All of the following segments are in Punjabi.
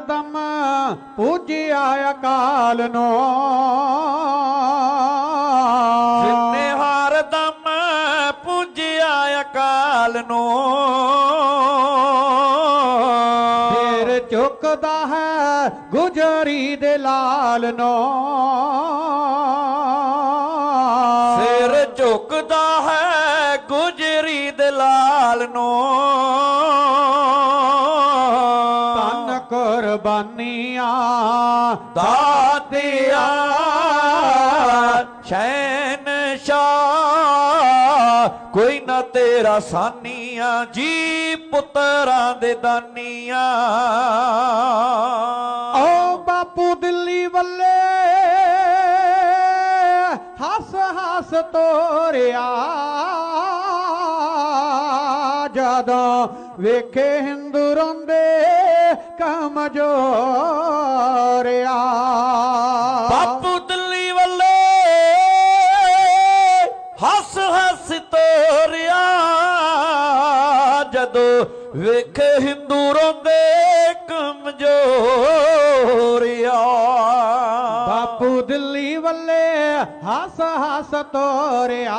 ਦਮ ਪੂਜਿਆ ਅਕਾਲ ਨੂੰ। ਜਿਨੇ ਹਰ ਦਮ ਪੂਜਿਆ ਅਕਾਲ ਨੂੰ। ਫੇਰ ਝੁਕਦਾ ਹੈ ਗੁਜਰੀ ਦੇ ਲਾਲ ਨੂੰ। ਸਿਰ ਝੁਕਦਾ ਹੈ ਗੁਜਰੀ ਦੇ ਲਾਲ ਨੂੰ। ਦਾਤਿਆ ਸ਼ੈਨ ਕੋਈ ਨਾ ਤੇਰਾ ਸਾਨੀਆਂ, ਜੀ ਪੁੱਤਰਾਂ ਦੇ ਦਾਨੀਆਂ। ਓ ਬਾਪੂ ਦਿੱਲੀ ਵੱਲੇ, ਹੱਸ ਹੱਸ ਤੋਰਿਆ। ਜਦੋਂ ਵੇਖੇ ਹਿੰਦੂ ਰੋਂਦੇ ਕਮਜੋਰਿਆ ਬਾਪੂ ਦਿੱਲੀ ਵੱਲੇ ਹੱਸ ਹੱਸ ਤੋਰਿਆ। ਜਦੋਂ ਵੇਖ ਹਿੰਦੂ ਰੋਂਦੇ ਕਮਜੋਰਿਆ। ਬਾਪੂ ਦਿੱਲੀ ਵੱਲੇ ਹੱਸ ਹੱਸ ਤੋਰਿਆ।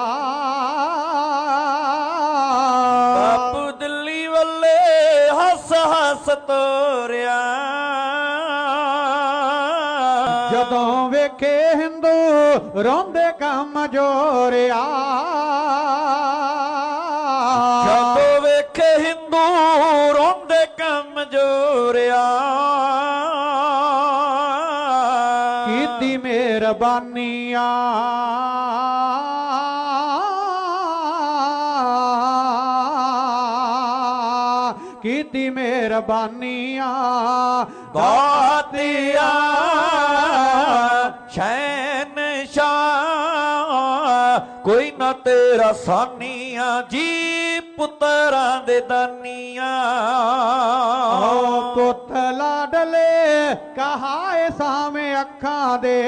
ਬਾਪੂ ਦਿੱਲੀ ਵੱਲੇ ਹੱਸ ਹੱਸ ਤੋਰਿਆ ਰੋਂਦੇ ਕੰਮ ਜੋਰਿਆ। ਜਦੋਂ ਵੇਖੇ ਹਿੰਦੂ ਰੋਂਦੇ ਕਮਜੋਰਿਆ ਕੀਤੀ ਮਿਹਰਬਾਨੀਆਂ। ਕੀਤੀ ਮਿਹਰਬਾਨੀਆਂ ਦਾਤਿਆ ਸ਼ੈਨ ਕੋਈ ਨਾ ਤੇਰਾ ਸਾਨੀਆਂ ਜੀ ਪੁੱਤਰਾਂ ਦੇ ਦਾਨੀਆਂ। ਓ ਪੁੱਤ ਲਾਡਲੇ ਕਹਾਏ ਸਾਵੇਂ ਅੱਖਾਂ ਦੇ।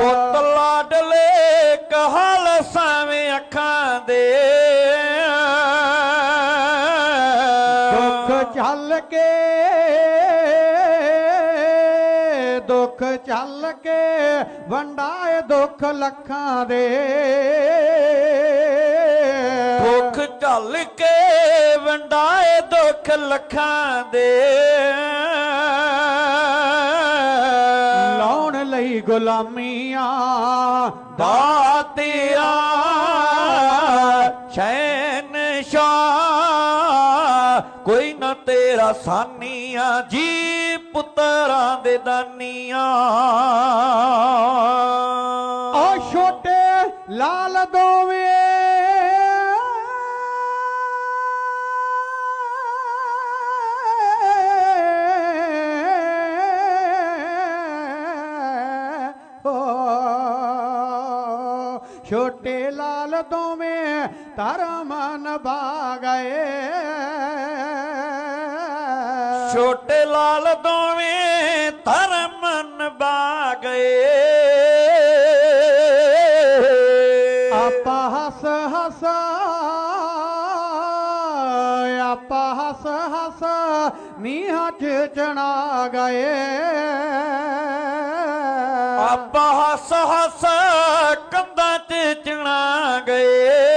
ਪੁੱਤ ਲਾਡਲੇ ਕਹਾਲ ਸਾਵੇਂ ਅੱਖਾਂ ਦੇ। ਚੱਲ ਕੇ ਦੁੱਖ ਚੱਲ ਕੇ ਵੰਡਾਏ ਦੁੱਖ ਲੱਖਾਂ ਦੇ। ਦੁੱਖ ਝੱਲ ਕੇ ਵੰਡਾਏ ਦੁੱਖ ਲੱਖਾਂ ਦੇ। ਲਾਉਣ ਲਈ ਗੁਲਾਮੀਆਂ ਦਾਤਿਆ ਸ਼ੈਨ ਤੇਰਾ ਸਾਨੀਆਂ, ਜੀ ਪੁੱਤਰਾਂ ਦੇ ਦਾਨੀਆਂ। ਓ ਛੋਟੇ ਲਾਲ ਦੋਵੇਂ। ਓ, ਛੋਟੇ ਲਾਲ ਦੋਵੇਂ ਧਰਮਨ ਬਾ ਗਏ। ਛੋਟੇ ਲਾਲ ਦੋਵੇਂ ਧਰਮਨ ਬਾ ਗਏ ਆਪਾ ਹੱਸ ਹੱਸ ਆਪਾ ਹੱਸ ਹੱਸ ਨੀਹਾਂ ਚ ਚਣਾ ਗਏ। ਆਪਾ ਹੱਸ ਹੱਸ ਕੰਧਾਂ 'ਚ ਚਣਾ ਗਏ।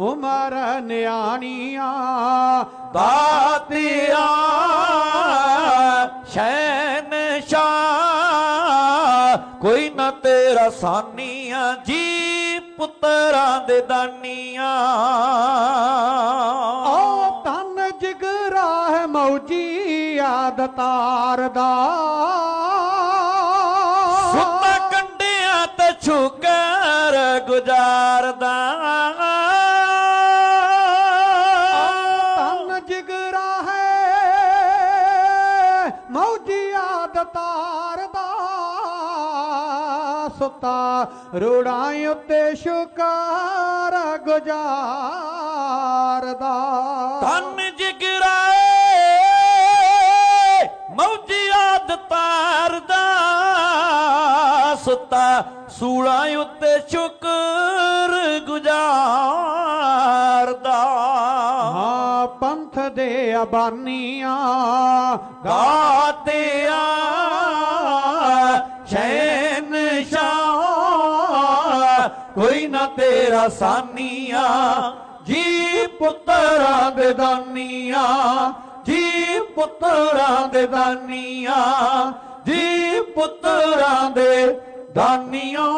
ਉਮਰ ਨਿਆਣੀਆਂ, ਦਾਤਿਆ ਸ਼ੈਨ ਕੋਈ ਨਾ ਤੇਰਾ ਸਾਨੀਆਂ, ਜੀ ਪੁੱਤਰਾਂ ਦੇ ਦਾਨੀਆਂ। ਓ ਤਨ ਜਿਗਰਾ ਹੈ ਮੌਜੀ ਯਾਦ ਤਾਰਦਾ ਉਤਾਰਦਾ ਸੁਤਾ ਰੋੜਾਂ ਉੱਤੇ ਸ਼ੁਕਾਰ ਗੁਜ਼ਾਰਦਾ ਧਨ ਜਿਗਰਾਏ ਮੌਜੀਆ ਦਤਾਰਦਾ ਸੁਤਾ ਸੂਲਾਂ ਉੱਤੇ ਸ਼ੁਕਰ ਗੁਜ਼ਾਰ ਤੇ ਦੇ ਅਬਾਨੀਆਂ ਗਾਤਿਆ ਸ਼ੈਨ ਸ਼ਾਹ ਕੋਈ ਨਾ ਤੇਰਾ ਸਾਨੀਆਂ, ਜੀ ਪੁੱਤਰਾਂ ਦੇ ਦਾਨੀਆਂ ਜੀ ਪੁੱਤਰਾਂ ਦੇ ਦਾਨੀਆਂ ਜੀ ਪੁੱਤਰਾਂ ਦੇ ਦਾਨੀਆਂ।